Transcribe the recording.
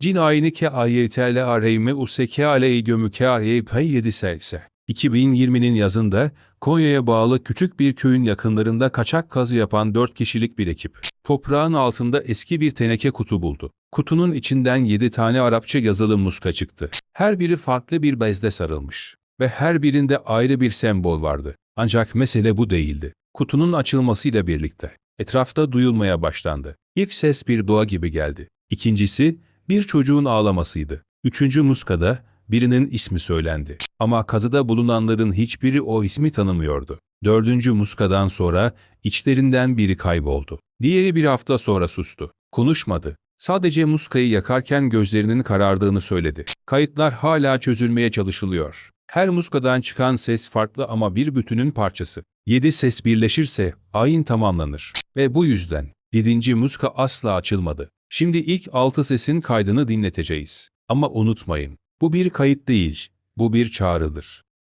Cin ayini ke ayetle areyme useke aley gömüke pay yedi selse. 2020'nin yazında Konya'ya bağlı küçük bir köyün yakınlarında kaçak kazı yapan 4 kişilik bir ekip. Toprağın altında eski bir teneke kutu buldu. Kutunun içinden 7 tane Arapça yazılı muska çıktı. Her biri farklı bir bezde sarılmış ve her birinde ayrı bir sembol vardı. Ancak mesele bu değildi. Kutunun açılmasıyla birlikte etrafta duyulmaya başlandı. İlk ses bir dua gibi geldi. İkincisi bir çocuğun ağlamasıydı. Üçüncü muskada birinin ismi söylendi. Ama kazıda bulunanların hiçbiri o ismi tanımıyordu. Dördüncü muskadan sonra içlerinden biri kayboldu. Diğeri bir hafta sonra sustu. Konuşmadı. Sadece muskayı yakarken gözlerinin karardığını söyledi. Kayıtlar hala çözülmeye çalışılıyor. Her muskadan çıkan ses farklı ama bir bütünün parçası. Yedi ses birleşirse ayin tamamlanır. Ve bu yüzden yedinci muska asla açılmadı. Şimdi ilk altı sesin kaydını dinleteceğiz. Ama unutmayın, bu bir kayıt değil, bu bir çağrıdır.